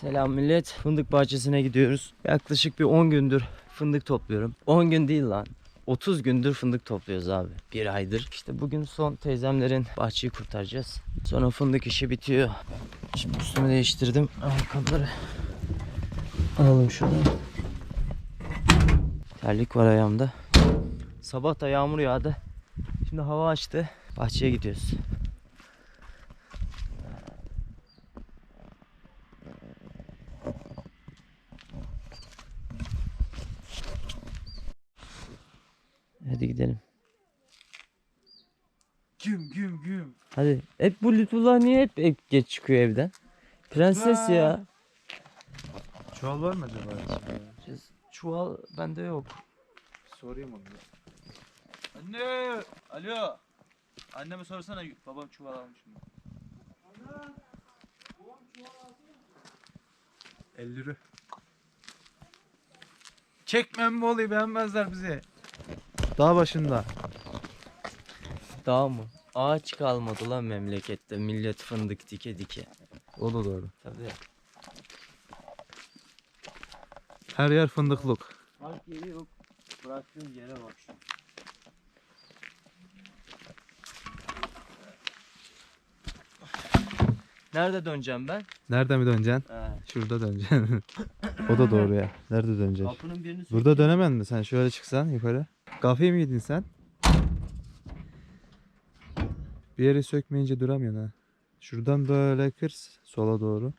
Selam millet. Fındık bahçesine gidiyoruz. Yaklaşık bir 10 gündür fındık topluyorum. 10 gün değil lan. 30 gündür fındık topluyoruz abi. Bir aydır. İşte bugün son teyzemlerin bahçeyi kurtaracağız. Sonra fındık işi bitiyor. Şimdi üstümü değiştirdim. Ayakkabıları alalım şuradan. Terlik var ayağımda. Sabah da yağmur yağdı. Şimdi hava açtı. Bahçeye gidiyoruz. Hadi gidelim. Güm güm güm. Hadi. Hep bu Lütfullah niye hep, hep geç çıkıyor evden? Prenses ya. Çuval var mı acaba? Çuval bende yok. Sorayım onu. Anne! Alo! Anneme sorsana babam çuval almış mı? 50 lira. Çekmem mi olayım beğenmezler bizi. Dağ başında. Dağ mı? Ağaç kalmadı lan memlekette. Millet fındık dike dike. O da doğru. Tabii. Her yer fındıklık. Park yeri yok. Bıraktığın yere bak şu. Nerede döneceğim ben? Nerede mi döneceksin? He. Şurada döneceksin. o da doğru ya. Nerede döneceksin? Kapının birini Burada dönemedin mi sen? Şöyle çıksan yukarı. Kafeyi mi yedin sen? Bir yere sökmeyince duramıyorsun ha. Şuradan böyle kır sola doğru.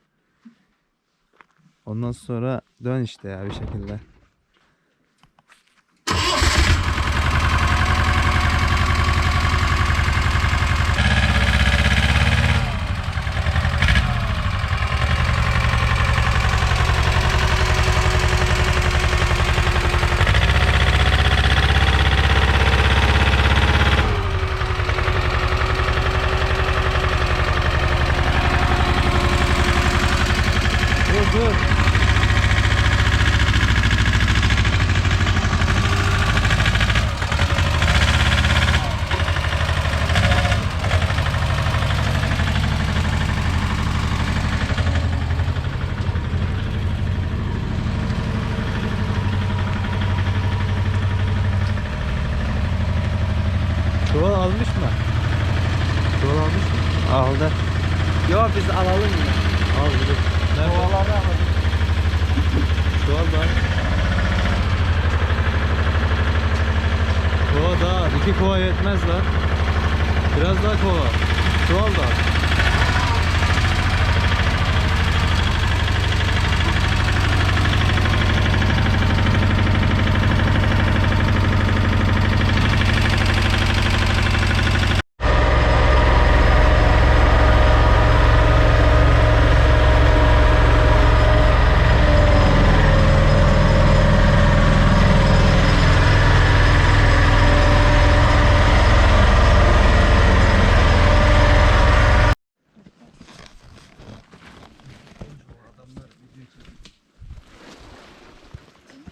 Ondan sonra dön işte ya bir şekilde. Dur. Çuval almış mı? Çuval almış mı? Aldı. Yok biz alalım yine. Al. Nerede? Kovaları alalım. Çuval var. Kova daha. iki kova yetmez lan. Biraz daha kova. Çuval da.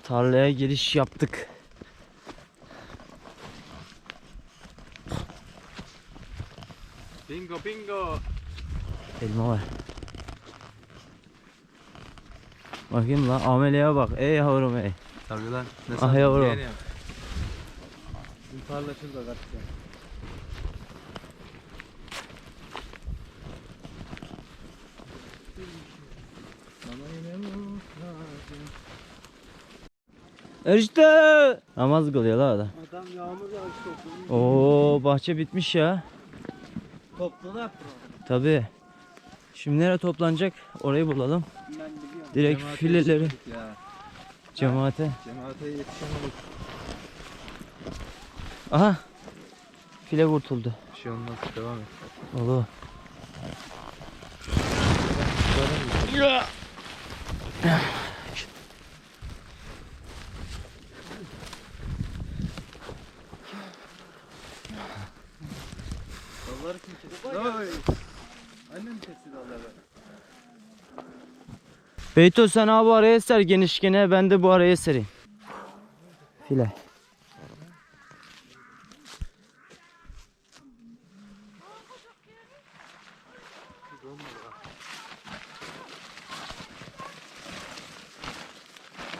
Tarlaya giriş yaptık. Bingo bingo. Elma var. Bakayım lan ameleye bak. Ey yavrum ey. Tabii lan. Ne Ah sandın, yavrum. yeğenim? Bizim tarla şurada kaçacağım. İşte. Namaz kılıyor la adam. Adam yağmur yağışı toplamış. Oo bahçe bitmiş ya. Topladı Tabi. Şimdi nereye toplanacak? Orayı bulalım. Ben biliyorum. Direkt Cemaate fileleri Ya. cemaate. Cemaate yetişen olur. Aha. File kurtuldu. Bir şey olmaz. Devam et. Olur. Dalları Beyto sen abi araya ser genişkene ben de bu araya sereyim. File.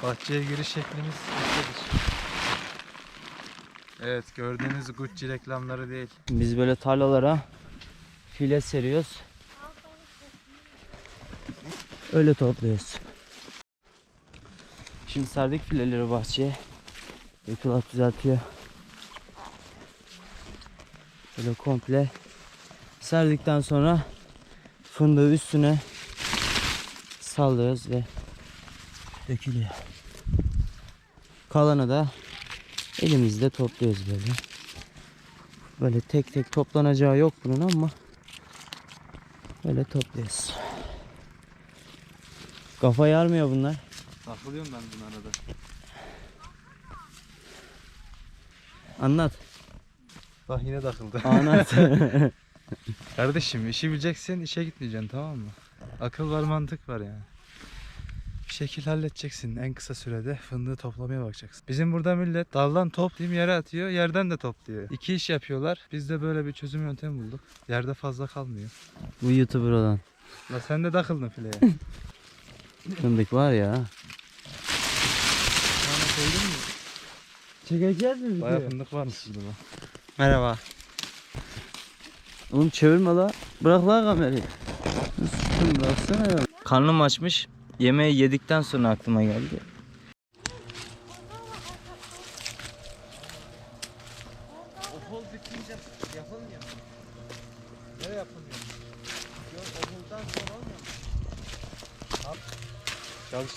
Bahçeye giriş şeklimiz böyledir. Evet gördüğünüz Gucci reklamları değil. Biz böyle tarlalara file seriyoruz. Öyle topluyoruz. Şimdi serdik fileleri bahçeye. Yıkılat düzeltiyor. Böyle komple serdikten sonra fındığı üstüne sallıyoruz ve dökülüyor. Kalanı da elimizde topluyoruz böyle. Böyle tek tek toplanacağı yok bunun ama böyle topluyoruz. Kafa yarmıyor bunlar. Takılıyorum ben bunu arada. Anlat. Bak yine takıldı. Anlat. Kardeşim işi bileceksin işe gitmeyeceksin tamam mı? Akıl var mantık var yani. Bir şekil halledeceksin en kısa sürede fındığı toplamaya bakacaksın. Bizim burada millet daldan toplayayım yere atıyor yerden de topluyor. İki iş yapıyorlar. Biz de böyle bir çözüm yöntemi bulduk. Yerde fazla kalmıyor. Bu YouTuber olan. La sen de takıldın fileye. Fındık var ya. Bana koydun mu? Çekeceğiz mi Baya fındık varmış burada. Merhaba. Oğlum çevirme la. Bırak la kamerayı. Bıraksana ya. Karnım açmış. Yemeği yedikten sonra aklıma geldi.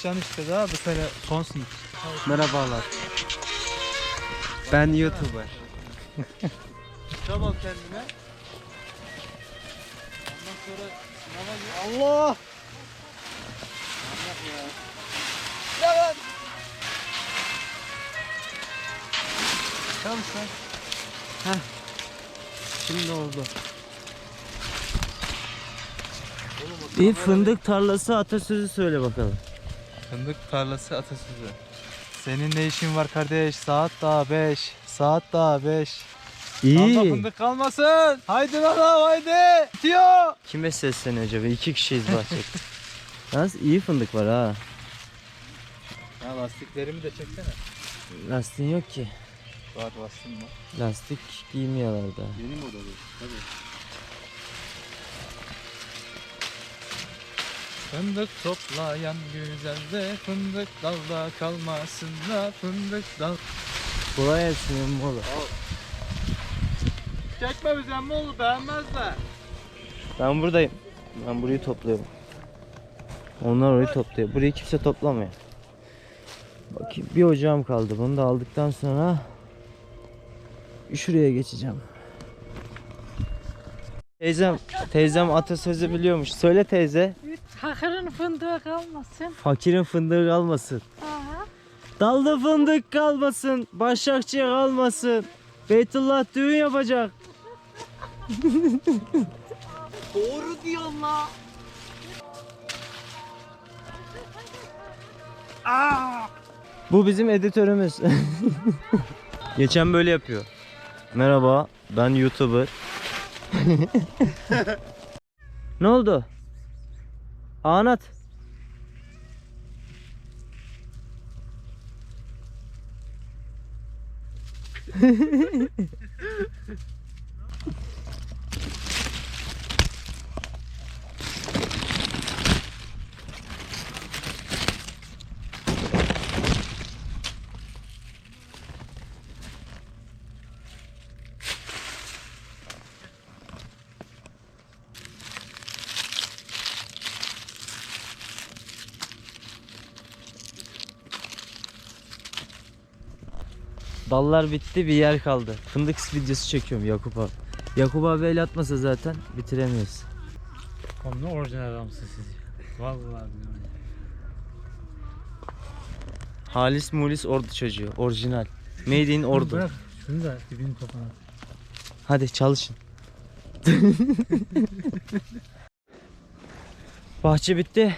Çalışacaksın işte daha bu sene son sınıf. Merhabalar. Ben YouTuber. Çabal kendine. Ondan sonra sınava gir. Allah! Çalış sen. Şimdi oldu. Bir fındık tarlası atasözü söyle bakalım. Fındık tarlası atasözü. Senin ne işin var kardeş? Saat daha 5. Saat daha 5. İyi. Fazla fındık kalmasın. Haydi lan haydi. Bitiyor. Kime sesleniyor acaba? İki kişiyiz bahçede. Yalnız iyi fındık var ha. Ya lastiklerimi de çeksene. Lastiğin yok ki. Var lastim var. Lastik giymiyorlar da. Yeni model bu. Tabii. Fındık toplayan güzel de fındık dalda kalmasın da fındık dal. Kolay gelsin mola. Çekme bize mi olur beğenmezler. Ben buradayım. Ben burayı topluyorum. Onlar orayı topluyor. Burayı kimse toplamıyor. Bakayım bir ocağım kaldı. Bunu da aldıktan sonra şuraya geçeceğim. Teyzem, teyzem atasözü biliyormuş. Söyle teyze. Fakırın fındığı kalmasın. Fakirin fındığı kalmasın. Aha. Dalda fındık kalmasın. Başakçı kalmasın. Beytullah düğün yapacak. Doğru diyorsun la. Bu bizim editörümüz. Geçen böyle yapıyor. Merhaba, ben YouTuber. Ne oldu? Anlat. Dallar bitti bir yer kaldı. Fındık videosu çekiyorum Yakup abi. Yakup abi el atmasa zaten bitiremiyoruz. Oğlum ne orijinal adamsın siz. Vallahi billahi. Halis Mulis Ordu çocuğu. Orijinal. Made in Ordu. Bırak şunu da dibini topana. Hadi çalışın. Bahçe bitti.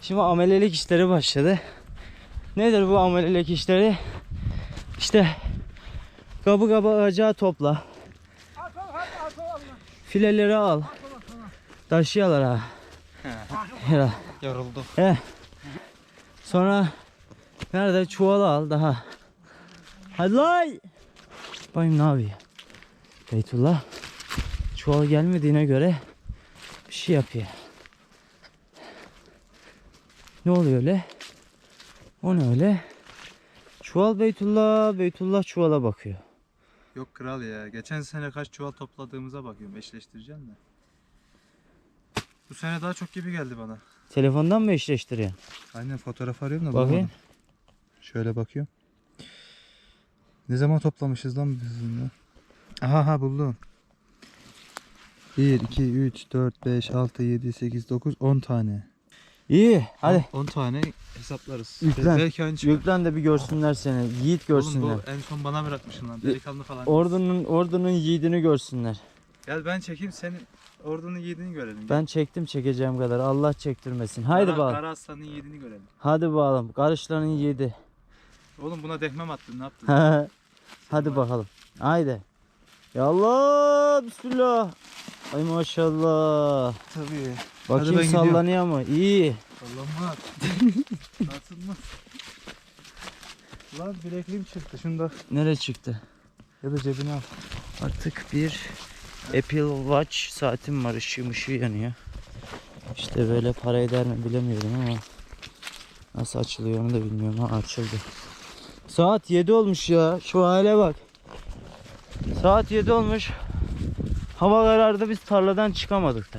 Şimdi amelelik işleri başladı. Nedir bu amelelik işleri? İşte kabı kabı ağacağı topla. Fileleri al. Taşıyorlar ha. Ya. Yorulduk. He. Sonra Nerede? Çuvalı al daha. Hadi lay. Bayım ne yapıyor? Beytullah. Çuval gelmediğine göre bir şey yapıyor. Ne oluyor öyle? O ne öyle? Çuval Beytullah, Beytullah çuvala bakıyor. Yok kral ya. Geçen sene kaç çuval topladığımıza bakıyorum. Eşleştireceğim de. Bu sene daha çok gibi geldi bana. Telefondan mı eşleştiriyorsun? Aynen fotoğraf arıyorum da Bakayım. bulamadım. Şöyle bakıyorum. Ne zaman toplamışız lan biz bunu? Aha ha buldum. 1, 2, 3, 4, 5, 6, 7, 8, 9, 10 tane. İyi, hadi. 10 tane hesaplarız. Yüklen. Belki aynı çıkar. Yüklen de bir görsünler seni. Yiğit görsünler. Oğlum bu en son bana bırakmışsın lan. Delikanlı falan. Ordunun ordunun yiğidini görsünler. Gel ben çekeyim senin ordunun yiğidini görelim. Ben çektim çekeceğim kadar. Allah çektirmesin. Haydi Kara, bakalım. Kara aslanın yiğidini görelim. Hadi bakalım. Karışların yiğidi. Oğlum buna dekmem attın ne yaptın? Hadi bakalım. Haydi. Ya Allah bismillah. Ay maşallah. Tabii. Bakayım ben gidiyorum. sallanıyor mu? İyi. Sallanmaz. Nasılmaz? Lan bilekliğim çıktı. Şunu da Nereye çıktı? ya da cebine al. Artık bir Apple Watch saatim var. Işığı ışığı yanıyor. İşte böyle para eder mi bilemiyorum ama nasıl açılıyor onu da bilmiyorum. Ha açıldı. Saat 7 olmuş ya. Şu hale bak. Saat 7 olmuş. Hava karardı biz tarladan çıkamadık da.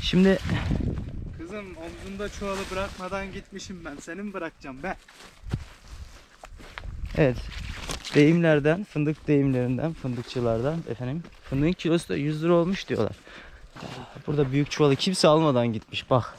Şimdi Kızım omzunda çuvalı bırakmadan gitmişim ben. Seni mi bırakacağım be? evet deyimlerden, fındık deyimlerinden, fındıkçılardan efendim. Fındığın kilosu da 100 lira olmuş diyorlar. Burada büyük çuvalı kimse almadan gitmiş bak.